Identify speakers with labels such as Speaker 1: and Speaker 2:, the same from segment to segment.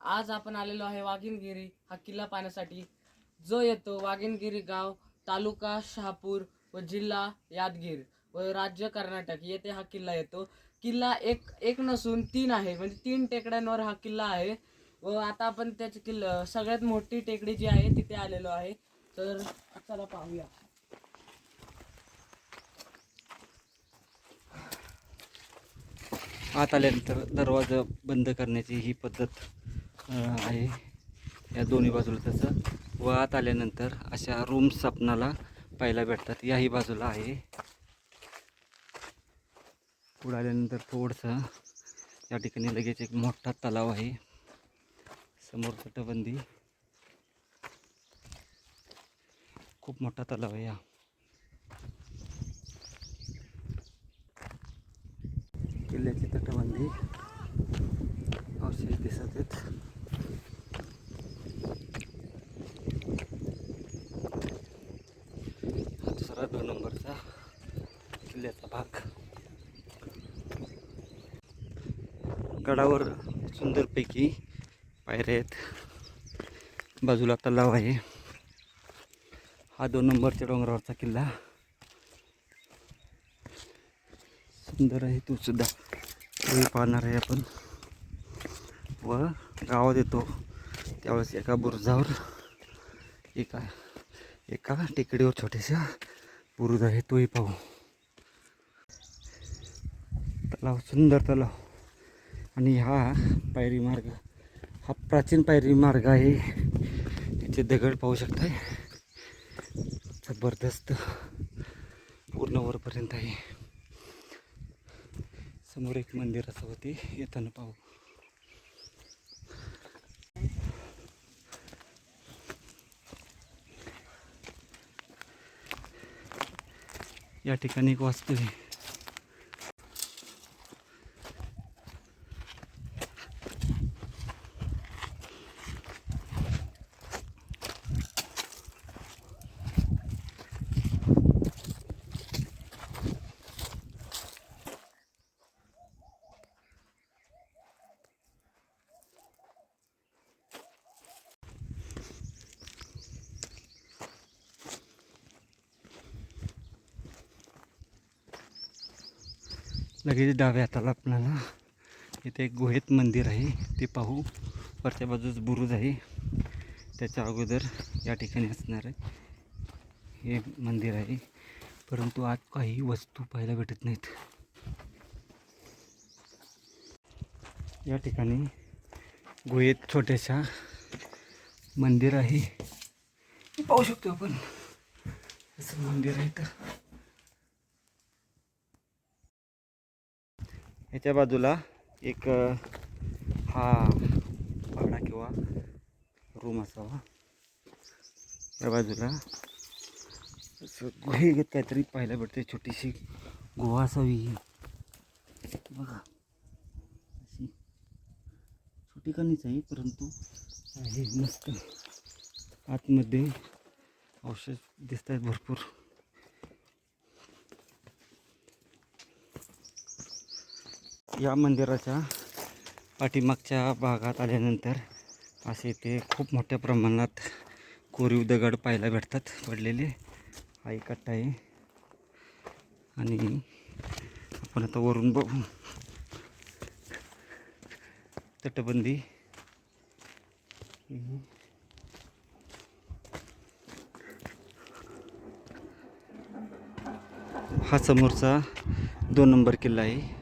Speaker 1: आज आपण आलेलो आहे वाघिनगिरी हा किल्ला पाहण्यासाठी. जो येतो वाघिनगिरी गाव तालुका शहापूर व जिल्हा यादगीर व राज्य कर्नाटक येथे हा किल्ला येतो. किल्ला एक एक नसून तीन आहे म्हणजे तीन टेकड्यांवर हा किल्ला आहे. व आता आपण त्याची किल्ला सगळ्यात मोठी टेकडी जी आहे तिथे आलेलो आहे. तर चला पाहूया.
Speaker 2: आत आल्यानंतर दरवाजा बंद करण्याची ही पद्धत आहे. या दोन्ही बाजूला तसं. व आत आल्यानंतर अशा रूम्स आपणाला पाहायला भेटतात. याही बाजूला आहे. पुढे आल्यानंतर थोडंसं या ठिकाणी लगेच एक मोठा तलाव आहे. समोर तटबंदी खूप मोठा तलाव आहे हा. किल्ल्याची तटबंदी अवशेष दिसत आहेत हा दुसरा दोन नंबरचा किल्ल्याचा भाग. गडावर सुंदरपैकी पायऱ्या आहेत. बाजूला तलाव आहे. हा दोन नंबरच्या डोंगरावरचा किल्ला. सुंदर आहे तो सुद्धा. पाहणार आहे आपण. व गावात येतो. त्यावेळेस एका बुरुजावर एका एका टेकडीवर छोट्याशा बुरुज आहे. तोही पाहू. तलाव सुंदर तलाव. आणि हा पायरी मार्ग हा प्राचीन पायरी मार्ग आहे. याचे दगड पाहू शकताय. जबरदस्त पूर्ण वरपर्यंत आहे. समोर एक मंदिर असं होते येताना पाहू. या ठिकाणी एक वास्तू आहे. लगेच डाव्या हाताला आपल्याला इथे एक गुहेत मंदिर आहे ते पाहू. वरच्या बाजूस बुरुज आहे. त्याच्या अगोदर या ठिकाणी असणार आहे. हे मंदिर आहे. परंतु आज काही वस्तू पाहायला भेटत नाहीत. या ठिकाणी गुहेत छोट्याशा मंदिर आहे. पाहू शकतो आपण. असं मंदिर आहे तर. ह्याच्या बाजूला एक हा भाडा किंवा रूम असावा. या बाजूला असं गुहेगत काहीतरी पाहायला भेटते छोटीशी गुहा असावी ही. बघा. अशी छोटी कणीच आहे परंतु आहे मस्त. आतमध्ये औषध दिसत आहेत भरपूर. या मंदिराच्या पाठीमागच्या भागात आल्यानंतर असे इथे खूप मोठ्या प्रमाणात कोरीव दगड पाहायला भेटतात पडलेले. हा एक कट्टा आहे. आणि आपण आता वरून बघू. तटबंदी. हा समोरचा दोन नंबर किल्ला आहे.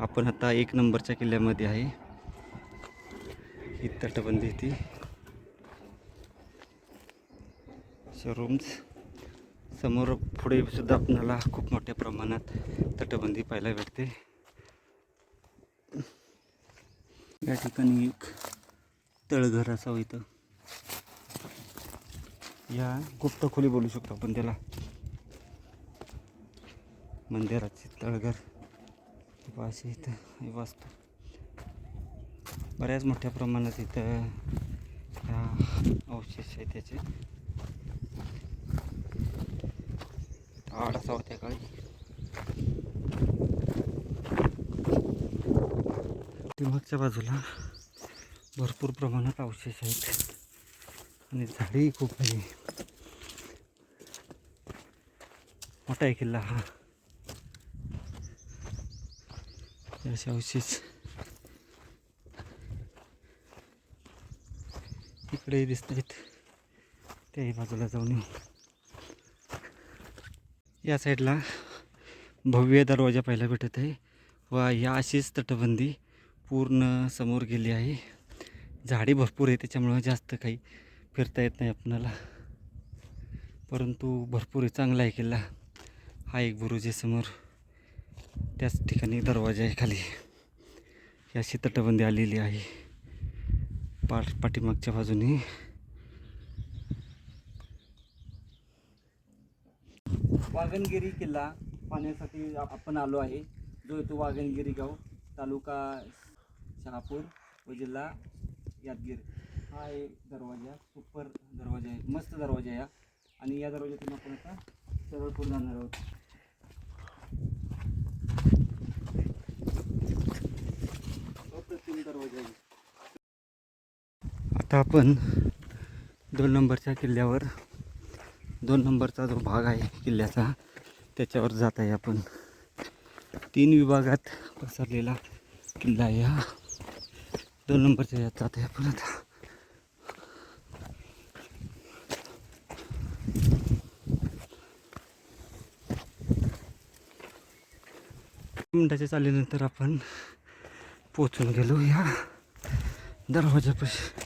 Speaker 2: आपण आता एक नंबरच्या किल्ल्यामध्ये आहे. ही तटबंदी ती. शोरूम्स समोर पुढे सुद्धा आपल्याला खूप मोठ्या प्रमाणात तटबंदी पाहायला भेटते. या ठिकाणी एक तळघर असावं इथं. या गुप्त खोली बोलू शकतो आपण त्याला. मंदिराचे तळघर. असे इथं हे वास्तू. बऱ्याच मोठ्या प्रमाणात इथं अवशेष आहे त्याचे. आड असावं त्या काळी. मागच्या बाजूला भरपूर प्रमाणात अवशेष आहेत. आणि झाडेही खूप आहे. मोठा आहे किल्ला हा हे असे अवशेष इकडेही दिसत आहेत त्याही बाजूला जाऊन येऊ या साईडला भव्य दरवाजा पाहायला भेटत आहे व या अशीच तटबंदी पूर्ण समोर गेली आहे झाडे भरपूर आहे त्याच्यामुळं जास्त काही फिरता येत नाही आपणाला परंतु भरपूर आहे चांगला आहे किल्ला हा एक बुरुज समोर त्याच ठिकाणी दरवाजा आहे खाली ही अशी तटबंदी आलेली आहे. पाठ पाठीमागच्या बाजूने. वागणगिरी किल्ला पाहण्यासाठी आपण आलो आहे. जो येतो वागणगिरी गाव तालुका शहापूर व जिल्हा यादगीर. हा एक दरवाजा सुपर दरवाजा आहे मस्त दरवाजा आहे आणि या दरवाज्यातून आपण आता सरळपूर जाणार आहोत. आता आपण दोन नंबरच्या किल्ल्यावर दोन नंबरचा जो भाग आहे किल्ल्याचा त्याच्यावर जात आहे आपण. तीन विभागात पसरलेला किल्ला आहे हा. दोन नंबरच्या यात जात आहे आपण आता. मिनटाच्या चालल्यानंतर आपण पोचून गेलो या दरवाजापाशी.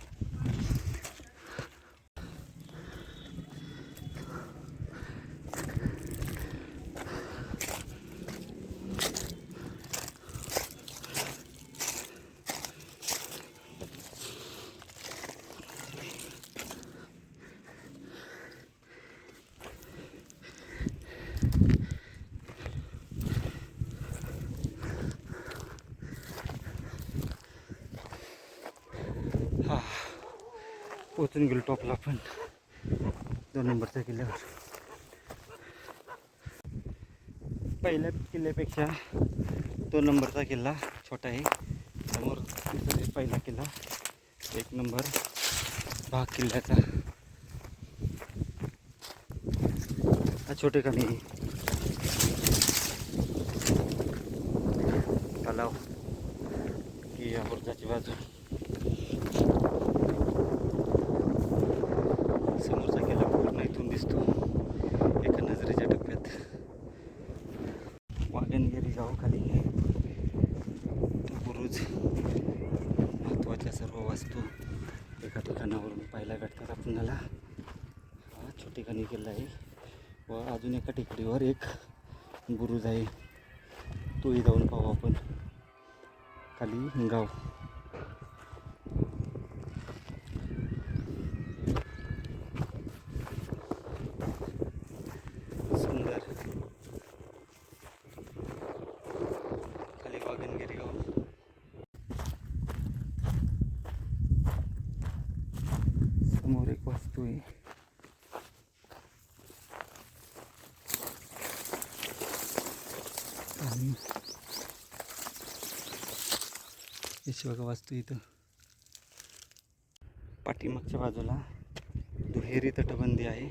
Speaker 2: पोचून गेलो टॉपला पण दोन नंबरच्या किल्ल्यावर. पहिल्या किल्ल्यापेक्षा दोन नंबरचा किल्ला छोटा आहे. समोर पहिला किल्ला. एक नंबर भाग किल्ल्याचा. हा छोटे कमी तलाव. की या बुर्जाची बाजू समोरचा किल्ला पूर्ण इथून दिसतो. एका नजरेच्या टप्प्यात वागणगिरी गाव खाली तो बुरुज महत्त्वाच्या सर्व वस्तू एका ठिकाणावरून पाहायला भेटतात. आपल्याला हा छोटी खाणी किल्ला आहे. व अजून एका टेकडीवर एक बुरुज आहे. तोही जाऊन पाहू आपण. खाली गाव सुंदर खाली वागणगिरी गाव समोर एक वास्तू आहे आणि बघा वास्तू इथं पाठीमागच्या बाजूला दुहेरी तटबंदी आहे.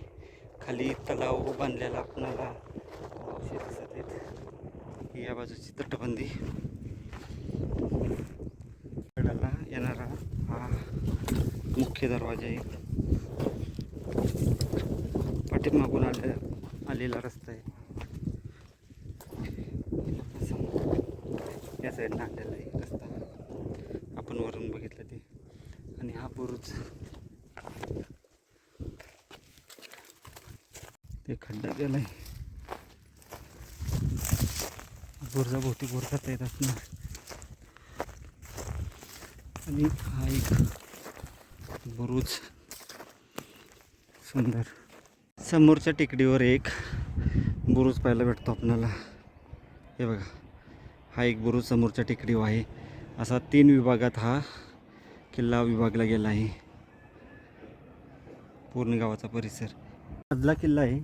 Speaker 2: खाली तलाव बांधलेला आपणाला दिसत आहेत. या बाजूची तटबंदी. कडाला येणारा हा मुख्य दरवाजा आहे. पाठीमागून आले आलेला रस्ता आहे. या साईडनं आलेला आहे रस्ता. आपण वरून बघितलं ते. आणि हा बुरुज. ते खड्डा गेलाय. बुरजाभोवती बुरजात येत असणार आणि हा एक बुरुज. सुंदर. समोरच्या टेकडीवर एक बुरुज पाहायला भेटतो आपल्याला. हे बघा हा एक बुरुज समोरच्या टेकडीवर आहे. असा तीन विभागात हा किल्ला विभागला गेला आहे. पूर्ण गावाचा परिसर. मधला किल्ला आहे.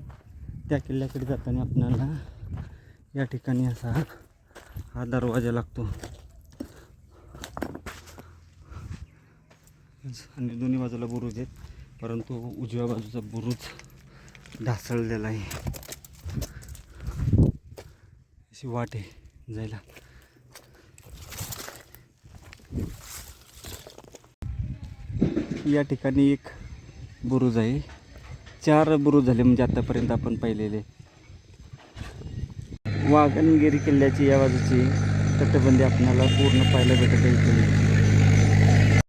Speaker 2: त्या किल्ल्याकडे जाताना आपल्याला या ठिकाणी असा हा दरवाजा लागतो. आणि दोन्ही बाजूला बुरुज आहेत. परंतु उजव्या बाजूचा बुरुज ढासळलेला आहे. अशी वाट आहे जायला. या ठिकाणी एक बुरुज आहे. चार बुरुज झाले म्हणजे आतापर्यंत आपण पाहिलेले. वाघनगिरी किल्ल्याची या बाजूची तटबंदी आपल्याला पूर्ण पाहायला भेटत आहे